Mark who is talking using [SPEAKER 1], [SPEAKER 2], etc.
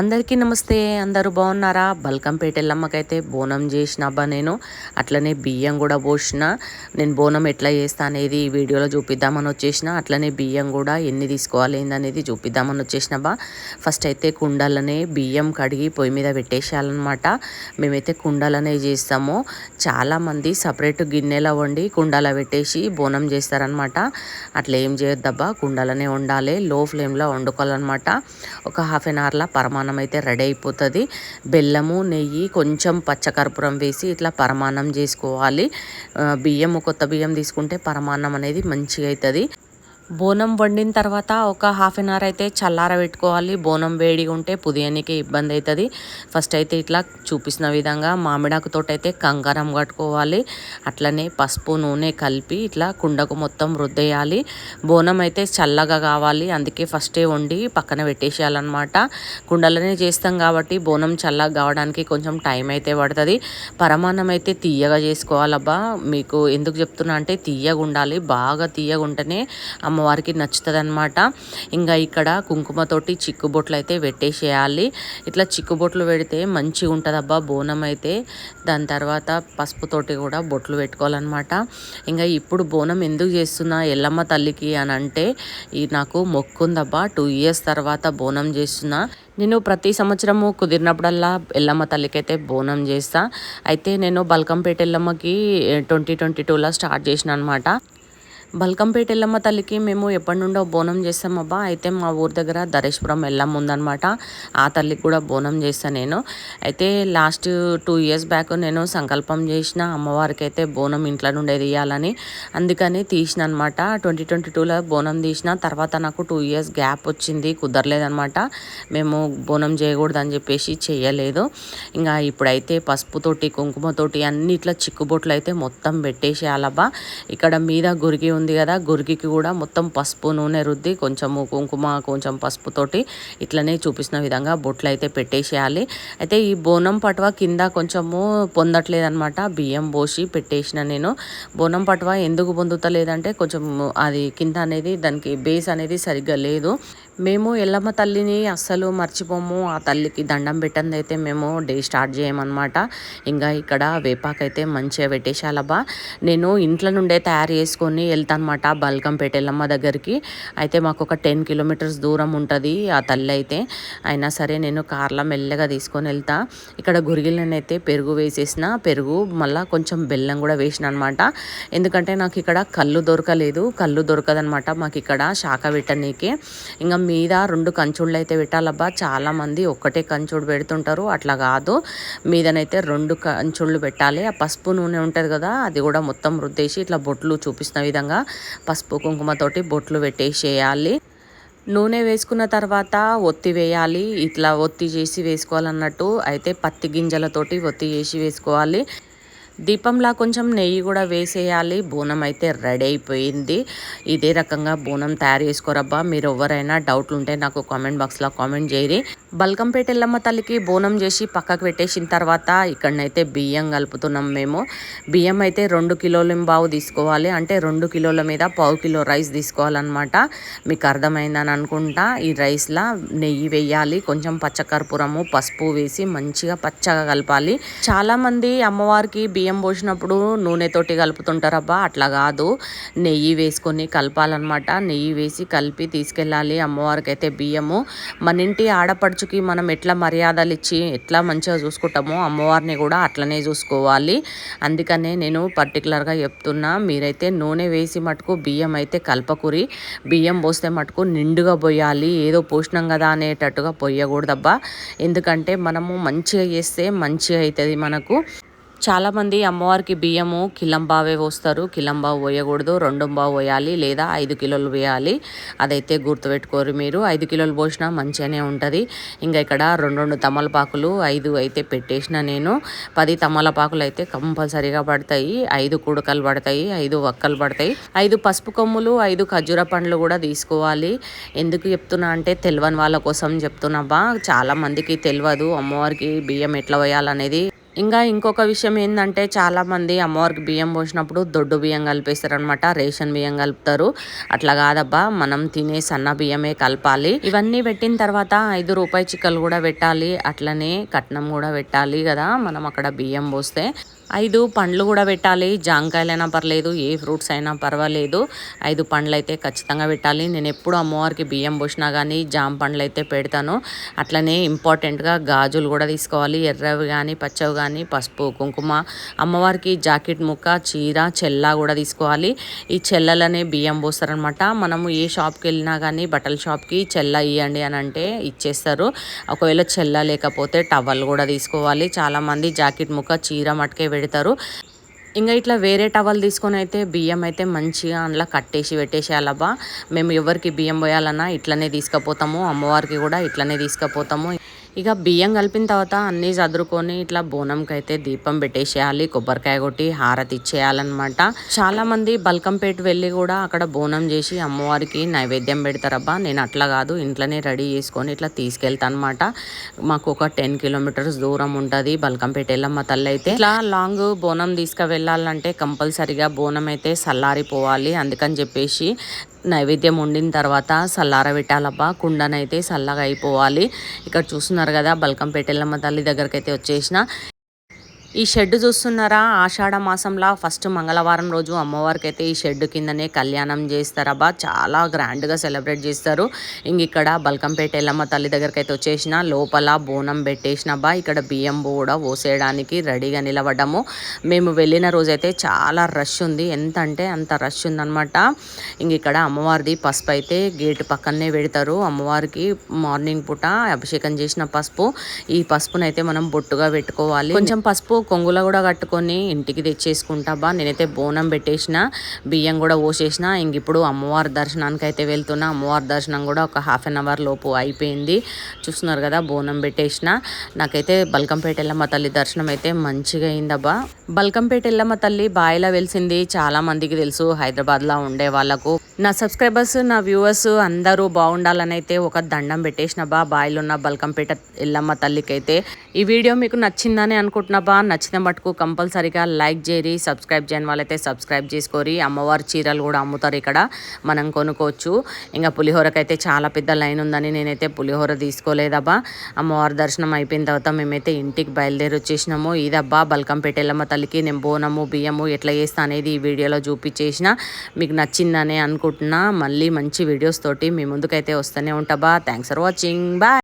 [SPEAKER 1] అందరికీ నమస్తే. అందరూ బాగున్నారా? బల్కంపేట ఎల్లమ్మకైతే బోనం చేసిన అబ్బా నేను. అట్లనే బియ్యం కూడా పోసిన. నేను బోనం ఎట్లా చేస్తా అనేది ఈ వీడియోలో చూపిద్దామని వచ్చేసిన. అట్లనే బియ్యం కూడా ఎన్ని తీసుకోవాలి ఏందనేది చూపిద్దామని వచ్చేసిన అబ్బా. ఫస్ట్ అయితే కుండలనే బియ్యం కడిగి పొయ్యి మీద పెట్టేసేయాలన్నమాట. మేమైతే కుండలనే చేస్తాము. చాలామంది సపరేట్ గిన్నెలో వండి కుండల పెట్టేసి బోనం చేస్తారనమాట అట్లా ఏం చేయొద్దబ్బా. కుండలనే వండాలి. లో ఫ్లేమ్లో వండుకోవాలన్నమాట. ఒక హాఫ్ అన్ అవర్లో పరమాణం అయితే రెడీ అయిపోతుంది. బెల్లము నెయ్యి కొంచెం పచ్చకర్పూరం వేసి ఇట్లా పరమాన్నం చేసుకోవాలి. బియ్యము బియ్యం కొత్త బియ్యం తీసుకుంటే పరమాన్నం అనేది మంచిగా అవుతుంది బోనం వండిన తర్వాత ఒక హాఫ్ అన్ అవర్ అయితే చల్లార పెట్టుకోవాలి. బోనం వేడిగా ఉంటే పుదియనికి ఇబ్బంది అవుతుంది ఫస్ట్ అయితే ఇట్లా చూపిస్తున్న విధంగా మామిడాకుతో అయితే కంగారం కట్టుకోవాలి అట్లనే పసుపు నూనె కలిపి ఇట్లా కుండకు మొత్తం రుద్దేయాలి. బోనం అయితే చల్లగా కావాలి. అందుకే ఫస్టే వండి పక్కన పెట్టేసేయాలన్నమాట. కుండలనే చేస్తాం కాబట్టి బోనం చల్లగా కావడానికి కొంచెం టైం అయితే పడుతుంది. పరమాన్నం అయితే తీయగా చేసుకోవాలబ్బా. మీకు ఎందుకు చెప్తున్నా అంటే తీయగా ఉండాలి. బాగా తీయగా ఉంటేనే అమ్మవారికి నచ్చుతుంది అనమాట ఇంకా ఇక్కడ కుంకుమతోటి చిక్కుబొట్లు అయితే పెట్టేసేయాలి. ఇట్లా చిక్కుబొట్లు పెడితే మంచిగా ఉంటుంది అబ్బా బోనం అయితే దాని తర్వాత పసుపుతోటి కూడా బొట్లు పెట్టుకోవాలన్నమాట. ఇంకా ఇప్పుడు బోనం ఎందుకు చేస్తున్నా ఎల్లమ్మ తల్లికి అని అంటే ఈ నాకు మొక్కుందబ్బా. టూ ఇయర్స్ తర్వాత బోనం చేస్తున్నా. నేను ప్రతి సంవత్సరము కుదిరినప్పుడల్లా ఎల్లమ్మ తల్లికి అయితే బోనం చేస్తా. అయితే నేను బల్కంపేట ఎల్లమ్మకి ట్వంటీ ట్వంటీ టూలో స్టార్ట్ చేసిన అనమాట బల్కంపేట ఎల్లమ్మ తల్లికి మేము ఎప్పటి నుండో బోనం చేస్తాం అబ్బా. అయితే మా ఊరి దగ్గర ధరేశ్వరం ఎల్లమ్మ ఉందనమాట ఆ తల్లికి కూడా బోనం చేస్తాను నేను. అయితే లాస్ట్ టూ ఇయర్స్ బ్యాక్ నేను సంకల్పం చేసిన అమ్మవారికి అయితే బోనం ఇంట్లో నుండే తీయాలని అందుకని తీసిన అనమాట ట్వంటీ ట్వంటీ టూలో బోనం తీసిన తర్వాత నాకు టూ ఇయర్స్ గ్యాప్ వచ్చింది కుదరలేదనమాట మేము బోనం చేయకూడదు అని చెప్పేసి చేయలేదు ఇంకా ఇప్పుడైతే పసుపుతోటి కుంకుమతోటి అన్ని ఇట్లా చిక్కుబొట్లు అయితే మొత్తం పెట్టేసేయాలబ్బా. ఇక్కడ మీద గురికి ఉంది ఉంది కదా గురికి కూడా మొత్తం పసుపు నూనె రుద్ది కొంచెము కుంకుమ కొంచెం పసుపుతోటి ఇట్లనే చూపిస్తున్న విధంగా బొట్లు అయితే పెట్టేసేయాలి. అయితే ఈ బోనం పటవ కింద కొంచెము పొందట్లేదనమాట బియ్యం పోసి పెట్టేసిన నేను. బోనం పటవ ఎందుకు పొందుతలేదంటే కొంచెం అది కింద అనేది దానికి బేస్ అనేది సరిగ్గా లేదు. మేము ఎల్లమ్మ తల్లిని అస్సలు మర్చిపోము. ఆ తల్లికి దండం పెట్టంది అయితే మేము డే స్టార్ట్ చేయమన్నమాట. ఇంకా ఇక్కడ వేపాకైతే మంచిగా పెట్టేశాలబ్బా నేను ఇంట్లో నుండే తయారు చేసుకొని వెళ్తానమాట బల్కంపేట ఎల్లమ్మ దగ్గరికి. అయితే మాకు ఒక టెన్ కిలోమీటర్స్ దూరం ఉంటుంది ఆ తల్లి అయితే. అయినా సరే నేను కార్లో మెల్లగా తీసుకొని వెళ్తా. ఇక్కడ గురిగిలను అయితే పెరుగు వేసేసిన. పెరుగు మళ్ళీ కొంచెం బెల్లం కూడా వేసిన అనమాట ఎందుకంటే నాకు ఇక్కడ కళ్ళు దొరకలేదు. కళ్ళు దొరకదనమాట మాకు ఇక్కడ శాఖ పెట్టనీకి. ఇంకా మీద రెండు కంచుళ్ళు అయితే పెట్టాలబ్బా. చాలామంది ఒకటే ఒక్కటే కంచుడు పెడుతుంటారు. అట్లా కాదు. మీదనైతే రెండు కంచుళ్ళు పెట్టాలి. ఆ పసుపు నూనె ఉంటుంది కదా అది కూడా మొత్తం రుద్దేసి ఇట్లా బొట్లు చూపిస్తున్న విధంగా పసుపు కుంకుమతోటి బొట్లు పెట్టేసేయాలి. నూనె వేసుకున్న తర్వాత ఒత్తి వేయాలి. ఇట్లా ఒత్తి చేసి వేసుకోవాలన్నట్టు అయితే పత్తి గింజలతోటి ఒత్తి చేసి వేసుకోవాలి. దీపంలా కొంచెం నెయ్యి కూడా వేసేయాలి. బోనం అయితే రెడీ అయిపోయింది. ఇదే రకంగా బోనం తయారు చేసుకోరబ్బా. మీరు ఎవరైనా డౌట్లు ఉంటే నాకు కామెంట్ బాక్స్లో కామెంట్ చేయరి బల్కంపేట ఎల్లమ్మ తల్లికి బోనం చేసి పక్కకు పెట్టేసిన తర్వాత ఇక్కడనైతే బియ్యం కలుపుతున్నాం మేము. బియ్యం అయితే రెండు కిలోల బావు తీసుకోవాలి. అంటే రెండు కిలోల మీద పావు కిలో రైస్ తీసుకోవాలన్నమాట. మీకు అర్థమైందని అనుకుంటా. ఈ రైస్లో నెయ్యి వేయాలి. కొంచెం పచ్చకర్పూరము పసుపు వేసి మంచిగా పచ్చగా కలపాలి. చాలామంది అమ్మవారికి బియ్యం బియ్యం పోసినప్పుడు నూనెతోటి కలుపుతుంటారబ్బా అట్లా కాదు. నెయ్యి వేసుకొని కలపాలన్నమాట. నెయ్యి వేసి కలిపి తీసుకెళ్ళాలి అమ్మవారికి అయితే బియ్యము. మన ఇంటి ఆడపడుచుకి మనం ఎట్లా మర్యాదలు ఇచ్చి ఎట్లా మంచిగా చూసుకుంటామో అమ్మవారిని కూడా అట్లనే చూసుకోవాలి. అందుకనే నేను పర్టికులర్గా చెప్తున్నా మీరైతే నూనె వేసి మటుకు బియ్యం అయితే కలపకూరి. బియ్యం పోస్తే మటుకు నిండుగా పోయాలి. ఏదో పోషణం కదా అనేటట్టుగా పోయకూడదబ్బా. ఎందుకంటే మనము మంచిగా చేస్తే మంచిగా అవుతుంది మనకు. చాలామంది అమ్మవారికి బియ్యము కిలంబావే పోస్తారు. కిలంబావు పోయకూడదు రెండు బావు పోయాలి లేదా ఐదు కిలోలు వేయాలి. అదైతే గుర్తుపెట్టుకోరు మీరు. ఐదు కిలోలు పోసినా మంచిగానే ఉంటుంది. ఇంకా ఇక్కడ రెండు రెండు తమలపాకులు ఐదు అయితే పెట్టేసిన నేను. పది తమలపాకులు అయితే కంపల్సరీగా పడతాయి. ఐదు కుడకలు పడతాయి ఐదు వక్కలు పడతాయి. ఐదు పసుపు కొమ్ములు ఐదు ఖర్జూర పండ్లు కూడా తీసుకోవాలి. ఎందుకు చెప్తున్నా అంటే తెలియని వాళ్ళ కోసం చెప్తున్నాబా చాలా మందికి తెలియదు అమ్మవారికి బియ్యం ఎట్లా పోయాలనేది. ఇంకా ఇంకొక విషయం ఏంటంటే చాలామంది అమ్మవారికి బియ్యం పోసినప్పుడు దొడ్డు బియ్యం కలిపేస్తారు అనమాట రేషన్ బియ్యం కలుపుతారు. అట్లా కాదబ్బా మనం తినే సన్న బియ్యమే కలపాలి. ఇవన్నీ పెట్టిన తర్వాత ఐదు రూపాయి చిక్కలు కూడా పెట్టాలి అట్లనే కట్నం కూడా పెట్టాలి కదా మనం అక్కడ బియ్యం పోస్తే. ఐదు పండ్లు కూడా పెట్టాలి. జాంకాయలైనా పర్లేదు ఏ ఫ్రూట్స్ అయినా పర్వాలేదు. ఐదు పండ్లు అయితే ఖచ్చితంగా పెట్టాలి. నేను ఎప్పుడు అమ్మవారికి బియ్యం పోసినా కానీ జామ పండ్లు అయితే పెడతాను. అట్లనే ఇంపార్టెంట్గా గాజులు కూడా తీసుకోవాలి. ఎర్రవి కానీ పచ్చవి కానీ పసుపు కుంకుమ అమ్మవారికి జాకెట్ ముక్క చీర చెల్ల కూడా తీసుకోవాలి. ఈ చెల్లలనే బియ్యం పోస్తారనమాట. మనము ఏ షాప్కి వెళ్ళినా కానీ బట్టల షాప్కి చెల్ల ఇవ్వండి అని అంటే ఇచ్చేస్తారు. ఒకవేళ చెల్ల లేకపోతే టవల్ కూడా తీసుకోవాలి. చాలామంది జాకెట్ ముక్క చీర మటుకే పెడతారు. ఇంకా ఇట్లా వేరే టవల్ తీసుకొని అయితే బియ్యం అయితే మంచిగా అందులో కట్టేసి పెట్టేసేయాలబ్బా మేము ఎవరికి బియ్యం పోయాలన్నా ఇట్లనే తీసుకుపోతాము. అమ్మవారికి కూడా ఇట్లనే తీసుకుపోతాము. ఇక బియ్యం కలిపిన తర్వాత అన్నీ చదురుకొని ఇట్లా బోనంకి అయితే దీపం పెట్టేసేయాలి కొబ్బరికాయ కొట్టి హారతి ఇచ్చేయాలన్నమాట. చాలా మంది బల్కంపేట వెళ్ళి కూడా అక్కడ బోనం చేసి అమ్మవారికి నైవేద్యం పెడతారబ్బా నేను అట్లా కాదు ఇంట్లోనే రెడీ చేసుకొని ఇట్లా తీసుకెళ్తా అనమాట మాకు ఒక టెన్ కిలోమీటర్స్ దూరం ఉంటుంది బల్కంపేట వెళ్ళమ్మ తల్లి అయితే. ఇట్లా లాంగ్ బోనం తీసుకు వెళ్ళాలంటే కంపల్సరిగా బోనం అయితే సల్లారిపోవాలి అందుకని చెప్పేసి నైవేద్యం వండిన తర్వాత సల్లార పెట్టాలబ్బా. కుండనైతే చల్లగా అయిపోవాలి. ఇక్కడ చూస్తున్నారు కదా బల్కంపేట ఎల్లమ్మ తల్లి దగ్గరకైతే వచ్చేసిన. ఈ షెడ్ చూస్తున్నారా? ఆషాఢ మాసంలో ఫస్ట్ మంగళవారం రోజు అమ్మవారికి అయితే ఈ షెడ్ కిందనే కళ్యాణం చేస్తారబ్బా చాలా గ్రాండ్గా సెలబ్రేట్ చేస్తారు. ఇంక ఇక్కడ బల్కంపేట ఎల్లమ్మ తల్లి దగ్గరికి అయితే వచ్చేసిన లోపల బోనం పెట్టేసినబ్బా ఇక్కడ బియ్యం కూడా పోసేయడానికి రెడీగా నిలబడ్డాము. మేము వెళ్ళిన రోజైతే చాలా రష్ ఉంది. ఎంత అంటే అంత రష్ ఉందనమాట ఇంక ఇక్కడ అమ్మవారిది పసుపు అయితే గేట్ పక్కనే పెడతారు. అమ్మవారికి మార్నింగ్ పూట అభిషేకం చేసిన పసుపు. ఈ పసుపునైతే మనం బొట్టుగా పెట్టుకోవాలి. కొంచెం పసుపు కొంగుల కూడా కట్టుకొని ఇంటికి తెచ్చేసుకుంటాబా నేనైతే బోనం పెట్టేసిన బియ్యం కూడా పోసేసిన. ఇంక ఇప్పుడు అమ్మవారి దర్శనానికి అయితే వెళ్తున్నా. అమ్మవారి దర్శనం కూడా ఒక హాఫ్ అన్ అవర్ లోపు అయిపోయింది. చూస్తున్నారు కదా బోనం పెట్టేసిన. నాకైతే బల్కంపేట ఎల్లమ్మ తల్లి దర్శనం అయితే మంచిగా అయిందబ్బా బల్కంపేట ఎల్లమ్మ తల్లి బాయిలా వెలిసింది. చాలా మందికి తెలుసు హైదరాబాద్లో ఉండే వాళ్ళకు. నా సబ్స్క్రైబర్స్ నా వ్యూవర్స్ అందరూ బాగుండాలని అయితే ఒక దండం పెట్టేసిన బా బాయిలో ఉన్న బల్కంపేట ఎల్లమ్మ తల్లికి అయితే ఈ వీడియో మీకు నచ్చిందని అనుకుంటున్నా బా నచ్చిన మటుకు కంపల్సరీగా లైక్ చేయరి సబ్స్క్రైబ్ చేయని వాళ్ళైతే సబ్స్క్రైబ్ చేసుకోరి. అమ్మవారి చీరలు కూడా అమ్ముతారు ఇక్కడ. మనం కొనుక్కోవచ్చు. ఇంకా పులిహోరకైతే చాలా పెద్ద లైన్ ఉందని నేనైతే పులిహోర తీసుకోలేదబ్బా అమ్మవారి దర్శనం అయిపోయిన తర్వాత మేమైతే ఇంటికి బయలుదేరి వచ్చేసినాము. ఇదబ్బా బల్కంపేట ఎల్లమ్మ తల్లికి నేను బోనము బియ్యము ఎట్లా చేస్తా అనేది ఈ వీడియోలో చూపించేసిన. మీకు నచ్చిందనే అనుకుంటున్నా. మళ్ళీ మంచి వీడియోస్ తోటి మీ ముందుకైతే వస్తూనే ఉంటా బా. Thanks for watching bye